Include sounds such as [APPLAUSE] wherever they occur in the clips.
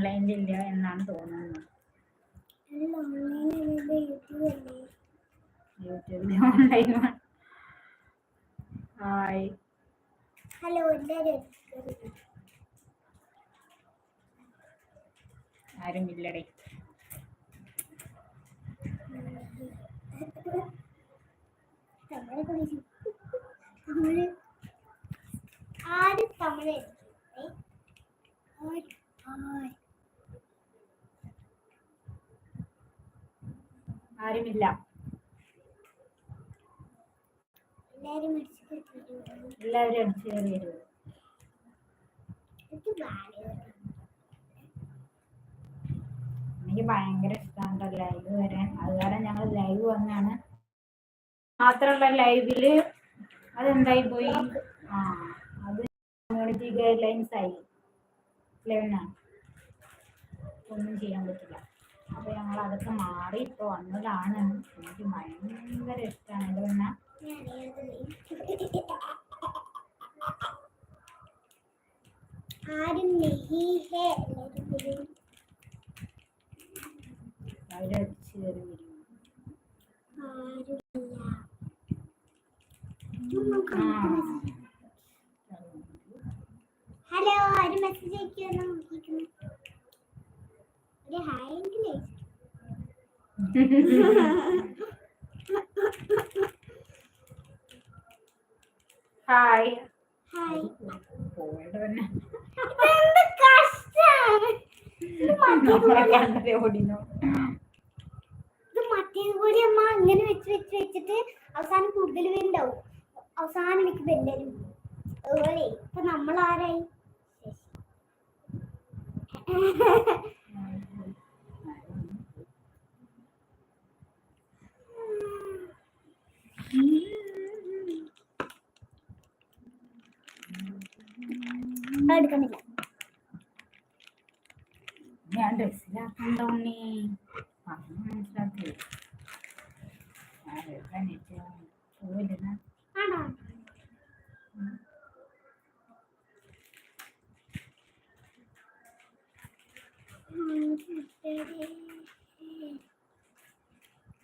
ഓൺലൈനിലില്ല എന്നാണ് തോന്നുന്നത് യൂട്യൂബിൽ ഓൺലൈൻ ഹായ് ഹലോ ആരും ഇല്ലടേ തമിഴ് ആര് തമിഴ്? ആര്? ആര്? ആരുമില്ല. എല്ലാവരും അടിച്ചു കയറി എനിക്ക് ഭയങ്കര ഇഷ്ടമാണ് ലൈവ് വരാൻ. അത് കാരണം ഞങ്ങൾ ലൈവ് വന്നാണ്. മാത്രമല്ല ലൈവിൽ അതെന്തായി പോയി? ആ അത് കമ്മ്യൂണിറ്റി ഗൈഡ് ലൈൻസ് ആയി ലെവനാണ് ഒന്നും ചെയ്യാൻ പറ്റില്ല. അപ്പൊ ഞങ്ങൾ അതൊക്കെ മാറി ഇപ്പൊ വന്നതാണ്. എനിക്ക് ഭയങ്കര ഇഷ്ടമാണ് ഇത് പിന്നെ. കയറി വരും. ഹലോ ആര് മെസ്സേജ് അയക്കുമെന്ന് നോക്കിക്കുന്നു ഹായ് ഹായ് പോയത് തന്നെ മറ്റേതുപോലെ അമ്മ ഇങ്ങനെ വെച്ച് വെച്ച് വെച്ചിട്ട് അവസാനം കൂടുതൽ പേരുണ്ടാവും. അവസാനം എനിക്ക് ബെല്ലരും. അതുപോലെ ഇപ്പൊ നമ്മൾ ആരായി എടുക്കണില്ല. ഞാൻ ഡ്രസ്സിലാക്കണ്ട ഉണ്ണി പറഞ്ഞു മനസ്സിലാക്കി.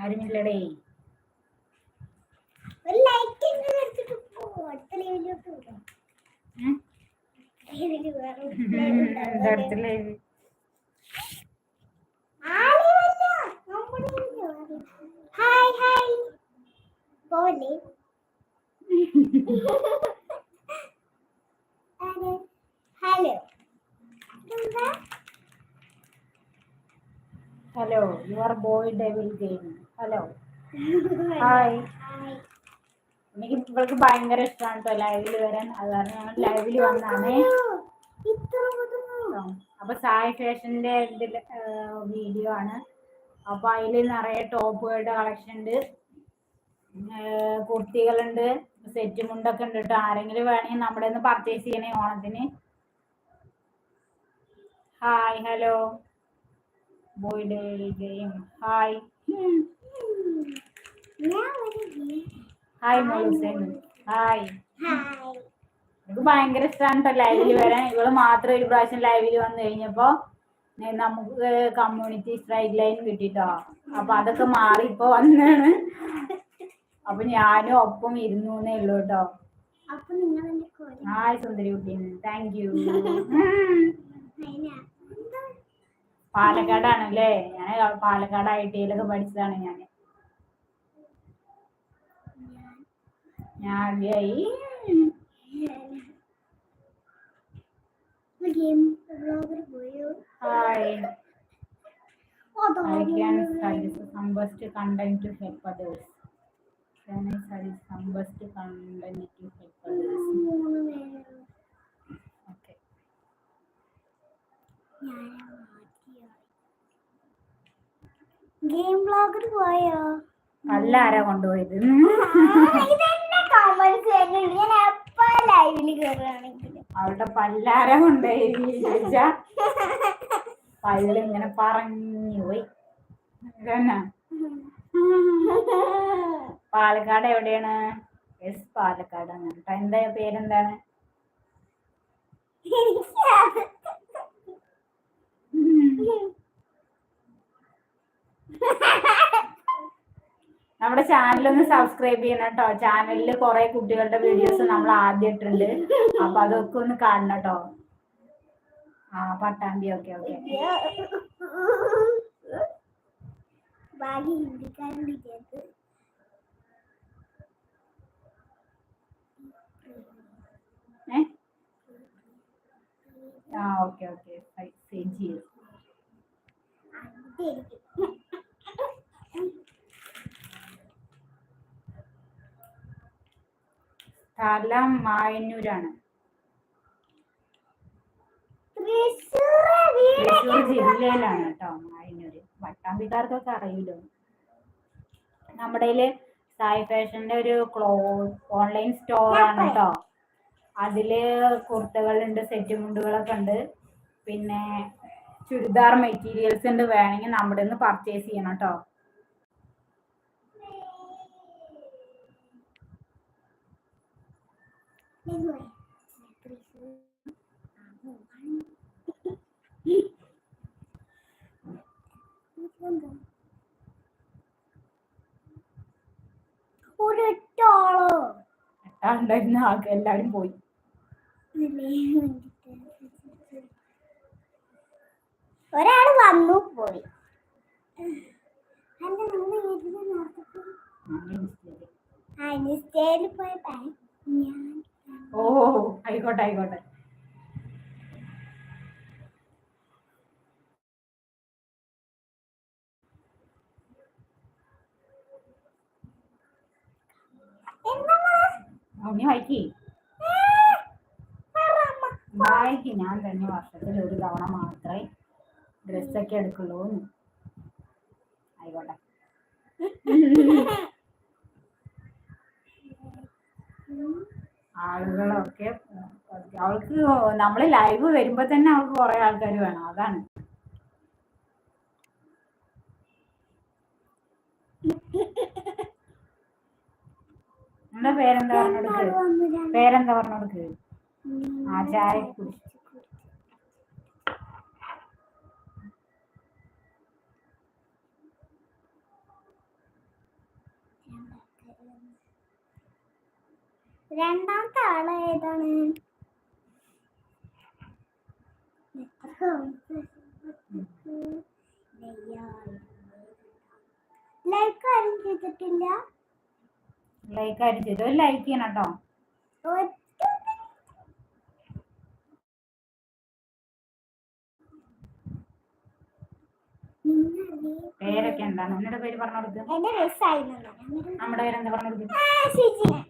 ആരുമില്ലടേ? ഒരു എങ്ങനെ എടുത്തിട്ട് പോ. അടുത്ത ലെവലിലോട്ട് വിടാം ഹായ് ഹായ് പോലെ hello hello you are boy devil game hello hi എനിക്ക് ഇവൾക്ക് ഭയങ്കര ഇഷ്ടമാണ് കേട്ടോ ലൈവിൽ വരാൻ. അത് കാരണം ഞങ്ങൾ ലൈവിൽ വന്നാണ്. അപ്പൊ സായി ഫാഷന്റെ വീഡിയോ ആണ്. അപ്പൊ അതിൽ നിറയെ ടോപ്പുകളുടെ കളക്ഷൻ ഉണ്ട്. കുർത്തികളുണ്ട് സെറ്റ് മുണ്ടൊക്കെ ഉണ്ട് കേട്ടോ ആരെങ്കിലും വേണമെങ്കിൽ നമ്മുടെ നിന്ന് പർച്ചേസ് ചെയ്യണേ ഓണത്തിന്. Hi hello boy day game hi hi മോളുസേൻ hi എനിക്ക് ഭയങ്കര ഇഷ്ടമാണ് ലൈവിൽ വരാൻ. ഇവൾ മാത്രം ഒരു പ്രാവശ്യം ലൈവിൽ വന്നു കഴിഞ്ഞപ്പോ നമുക്ക് കമ്മ്യൂണിറ്റി സ്ട്രൈക്ക് ലൈൻ കിട്ടിട്ടോ. അപ്പൊ അതൊക്കെ മാറി ഇപ്പൊ വന്നാണ്. അപ്പൊ ഞാനും ഒപ്പം ഇരുന്നു എന്നേ ഉള്ളു കേട്ടോ ഹായ് സുന്ദരി കുട്ടി താങ്ക് യു പാലക്കാടാണ് അല്ലേ ഞാൻ പാലക്കാട് ഐ ടിയിലൊക്കെ പഠിച്ചതാണ് ഞാൻ അതോ I can study some to content to help others. Can I study some to content to help others? Okay. Game blogger പോയോ അല്ല ആരാ കൊണ്ടുപോയത് കേട്ടോ പല്ലാര കൊണ്ടായിരുന്നു ചോദിച്ച പല്ലിങ്ങനെ പറഞ്ഞു പോയി. പാലക്കാട് എവിടെയാണ്? എസ് പാലക്കാട് കേട്ടോ. എന്താ പേരെന്താണ്? [LAUGHS] [LAUGHS] നമ്മുടെ ചാനൽ ഒന്ന് സബ്സ്ക്രൈബ് ചെയ്യണം കേട്ടോ ചാനലിൽ കുറെ കുട്ടികളുടെ വീഡിയോസ് നമ്മൾ ആദ്യം ഇട്ടുണ്ട് അപ്പൊ അതൊക്കെ ഒന്ന് കാണണം കേട്ടോ ആ Pattambi. Okay okay. Okay okay. Same ചെയ്യും. സ്ഥലം മായന്നൂരാണ്. തൃശ്ശൂർ ജില്ലയിലാണ് കേട്ടോ മായന്നൂര്. വട്ടാമ്പിക്കാർക്കൊക്കെ അറിയില്ലോ. നമ്മുടെ സായി ഫാഷന്റെ ഒരു ക്ലോ ഓൺലൈൻ സ്റ്റോർ ആണ് കേട്ടോ. അതിൽ കുർത്തകളുണ്ട് സെറ്റ് മുണ്ടുകളൊക്കെ ഉണ്ട്. പിന്നെ ചുരിദാർ മെറ്റീരിയൽസ് ഉണ്ട് വേണമെങ്കിൽ നമ്മുടെ നിന്ന് പർച്ചേസ് ചെയ്യണം കേട്ടോ. ഉണ്ടായിരുന്ന ആൾക്ക് എല്ലാവരും പോയി ഒരാൾ വന്നു പോയി പോയി? ഞാൻ ഓ ആയിക്കോട്ടെ ആയിക്കോട്ടെ. ഉണ്ണി വായിക്കേ. വായിക്ക്. ഞാൻ തന്നെ വർഷത്തിൽ ഒരു തവണ മാത്രമേ ഡ്രസ്സൊക്കെ എടുക്കുള്ളൂ. ആയിക്കോട്ടെ. [LAUGHS] ആളുകളൊക്കെ അവൾക്ക് നമ്മൾ ലൈവ് വരുമ്പോ തന്നെ അവൾക്ക് കുറെ ആൾക്കാർ വേണം അതാണ്. നിങ്ങളുടെ പേരെന്താ പറഞ്ഞോടുക്ക്? പേരെന്താ പറഞ്ഞോടുക്ക്? ആ ചായ കുടിച്ചു രണ്ടാമത്തെ ആൾ ഏതാണ്? ലൈക്ക് ആരും ചെയ്തിട്ടില്ല. ലൈക്ക് ആരും ചെയ്തു. ഒരു ലൈക്ക് ചെയ്യണം കേട്ടോ. പേരൊക്കെ എന്താണ്? എന്നോട് പേര് പറഞ്ഞു കൊടുക്കുക നമ്മുടെ പേര് എന്താ പറഞ്ഞു നമ്മുടെ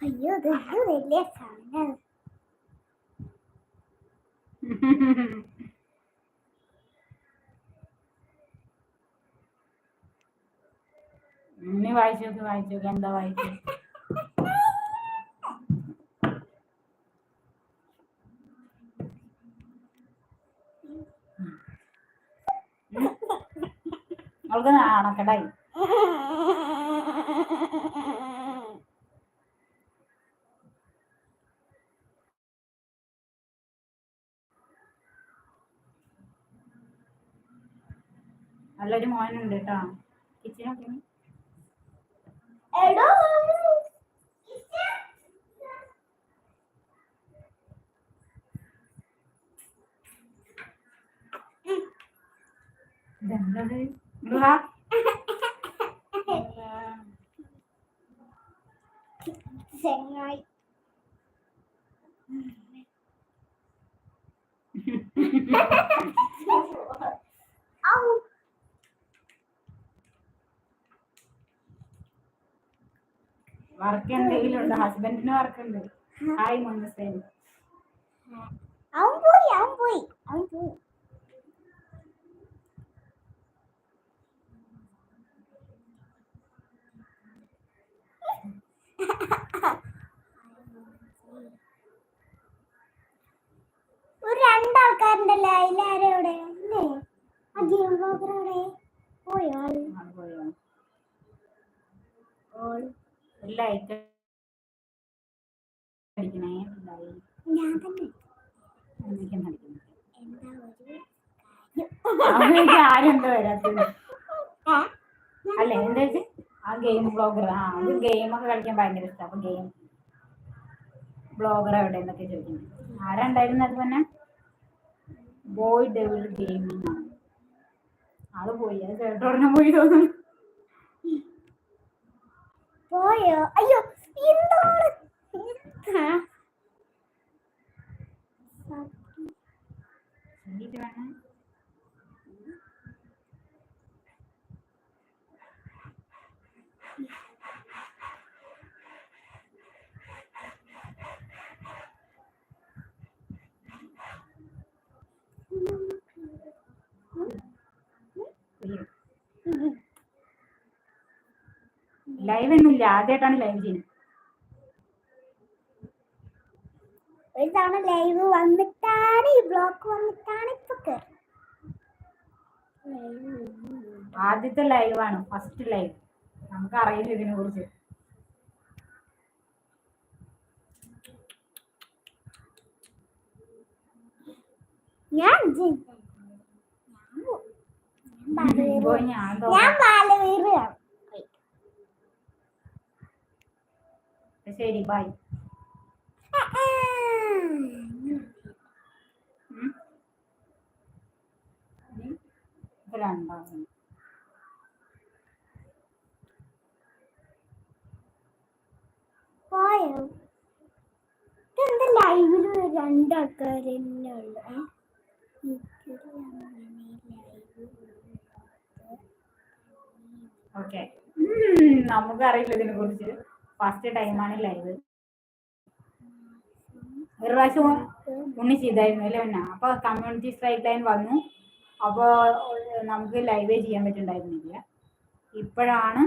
അയ്യോ അതൊരു വലിയ സാധനം? ഇനി വായിച്ചു നോക്ക് വായിച്ചു നോക്ക് എന്താ വായിച്ചു? അവൾക്ക് നാണക്കടായി നല്ലൊരു മോനുണ്ട് കേട്ടോ. കിച്ചനൊക്കെ ഇതെന്തത് വാ. ചെങ്ങായി ഔ വർക്ക് എന്തെങ്കിലും ഉണ്ടോ ഹസ്ബൻഡിന് വർക്ക് ഉണ്ട് ഹായ് മുന്നസേൻ അവൻ പോയി അവൻ പോയി അവൻ പോയി ഒരു ഞാൻ അല്ലേ എന്താ ആ ഗെയിം ബ്ലോഗർ ആ അത് ഗെയിമൊക്കെ കളിക്കാൻ ഭയങ്കര ഇഷ്ടം ഗെയിം ബ്ലോഗർ എവിടെ എന്നൊക്കെ ചോദിക്കുന്നത് ആരാണ്ടായിരുന്നു അത് പിന്നെ ബോയ് ഡെവിൾ ഗെയിമിംഗ് ആണ് ആൾ പോയി. അത് കേട്ടോടനെ പോയി തോന്നുന്നു. പോയോ? അയ്യോ എന്താണ്? വേണം. ഒന്നുമില്ല ആദ്യമായിട്ടാണ് ലൈവ് ചെയ്യുന്നത്. ഒരു തവണ ലൈവ് വന്നിട്ടാണ് ഈ ബ്ലോക്ക് വന്നിട്ടാണ് ഇപ്പൊ ആദ്യത്തെ ലൈവാണ് ഫസ്റ്റ് ലൈവ് നമുക്ക് അറിയില്ല ഇതിനെ കുറിച്ച്. ഞാൻ. ഞാൻ ബാലവീറ് ഇപ്പൊ ഞാൻ ഞാൻ തോന്നാം ബാലവീറാണ് ശരി ബൈ രണ്ടാമത്. പോയോ? ഇതെന്താ രണ്ടാൾക്കാർ തന്നെ ഉള്ളു ഓക്കെ നമുക്കറിയില്ല ഇതിനെ കുറിച്ച് ഫസ്റ്റ് ടൈമാണ് ലൈവ്. ഒരു പ്രാവശ്യം ഉണ്ണി ചെയ്തായിരുന്നു അല്ലേ ഉണ്ണ അപ്പൊ കമ്മ്യൂണിറ്റി സ്ട്രൈക്ക് ലൈൻ വന്നു. അപ്പോൾ നമുക്ക് ലൈവേ ചെയ്യാൻ പറ്റുന്നുണ്ടായിരുന്നില്ല ഇപ്പോഴാണ്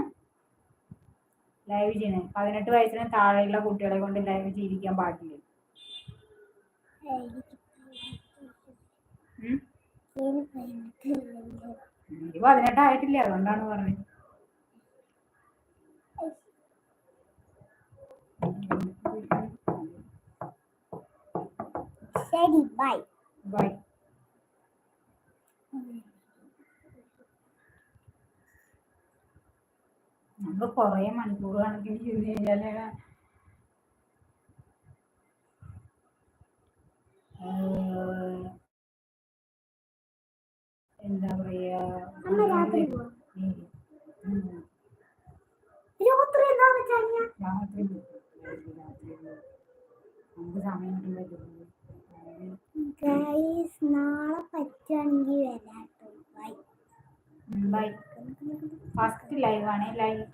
ലൈവ് ചെയ്യുന്നത്. പതിനെട്ട് വയസ്സിന് താഴെയുള്ള കുട്ടികളെ കൊണ്ട് ലൈവ് ചെയ്യിക്കാൻ പാടില്ല. പതിനെട്ടായിട്ടില്ല അതുകൊണ്ടാണ് പറഞ്ഞത്. ശരി ബൈ ബൈ നമ്മൾ കുറേ മണിക്കൂർ കണക്കിന് ചെയ്ത് കഴിഞ്ഞാൽ ഏഹ്, എന്താ പറയാ അമ്മ രാത്രി പോവാ. ഉം. ഉം. രാത്രി എന്താ വെച്ചാ രാത്രി പോകും. രാത്രി പോകും. നമുക്ക് സമയം ഗൈസ് നാളെ പറ്റുകയാണെങ്കിൽ ബൈ ബൈ ഫസ്റ്റ് ലൈവാണ് ലൈവ്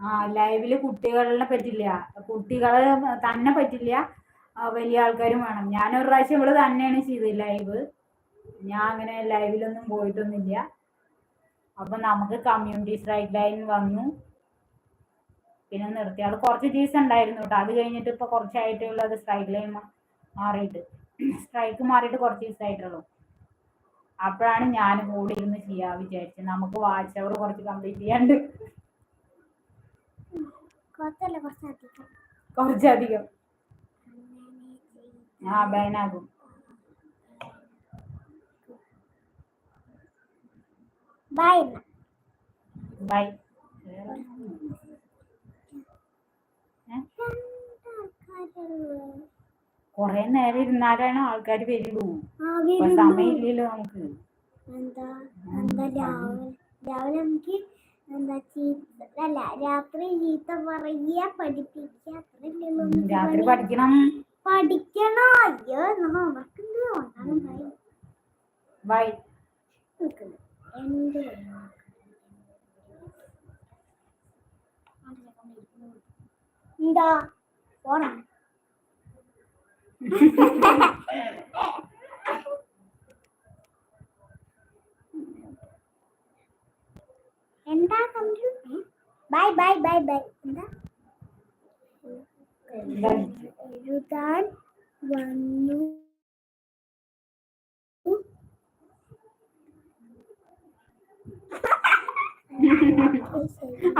ആ ലൈവിൽ കുട്ടികളെ പറ്റില്ല. കുട്ടികളെ തന്നെ പറ്റില്ല. വലിയ ആൾക്കാരും വേണം. ഞാൻ ഒരു പ്രാവശ്യം ഇവിടെ തന്നെയാണ് ചെയ്തത് ലൈവ് ഞാൻ അങ്ങനെ ലൈവിലൊന്നും പോയിട്ടൊന്നുമില്ല. അപ്പൊ നമുക്ക് കമ്മ്യൂണിറ്റി സ്ട്രൈക്ക് ലൈൻ വന്നു. പിന്നെ നിർത്തി. അത് കുറച്ച് ദിവസം ഉണ്ടായിരുന്നു കേട്ടോ. അത് കഴിഞ്ഞിട്ട് ഇപ്പൊ കുറച്ചായിട്ടേ ഉള്ളൂ അത് സ്ട്രൈക്ക് ലൈൻ മാറിയിട്ട്. സ്ട്രൈക്ക് മാറിയിട്ട് കുറച്ച് ദിവസമായിട്ടുള്ളൂ. അപ്പോഴാണ് ഞാൻ കൂടി ഇരുന്ന് ചെയ്യാ വിചാരിച്ചത്. നമുക്ക് വാച്ച് അവർ കുറച്ച് കംപ്ലീറ്റ് ചെയ്യാണ്ട്. കുറച്ചധികം. ആ ബാനാകും. ബൈ ബൈ കൊറേ നേരം ഇരുന്നാലാണ് ആൾക്കാർ വരുള്ളൂ. സമയമില്ലല്ലോ നമുക്ക്. എന്താ എന്താ രാവിലെ രാവിലെ നമുക്ക് എന്താ ചീത്ത അല്ല രാത്രി ചീത്ത പറയുക പഠിപ്പിക്കുക അത്രയല്ലേ രാത്രി പഠിക്കണം. പഠിക്കണം. അയ്യോ നമുക്കുണ്ട് ഒന്നാണ് ഭയം ബൈ നിൽക്കുന്നത് എന്റെ എന്താ പോണം എന്താ computer bye bye bye bye എന്താ ബൈ എഴുതാൻ വന്നു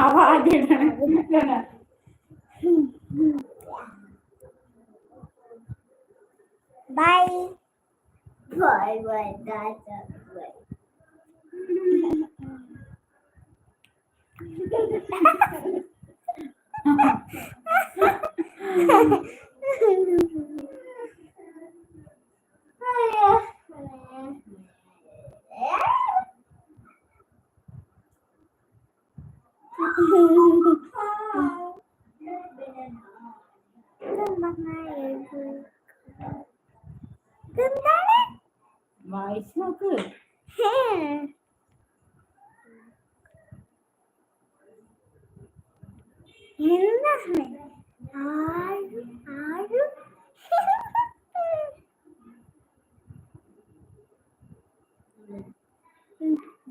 അവ ആദ്യം ബൈ ബൈ ബൈ ടാറ്റ ബൈ എന്താണ് വായിച്ചു നോക്ക് എന്താണ് ആരും ആരും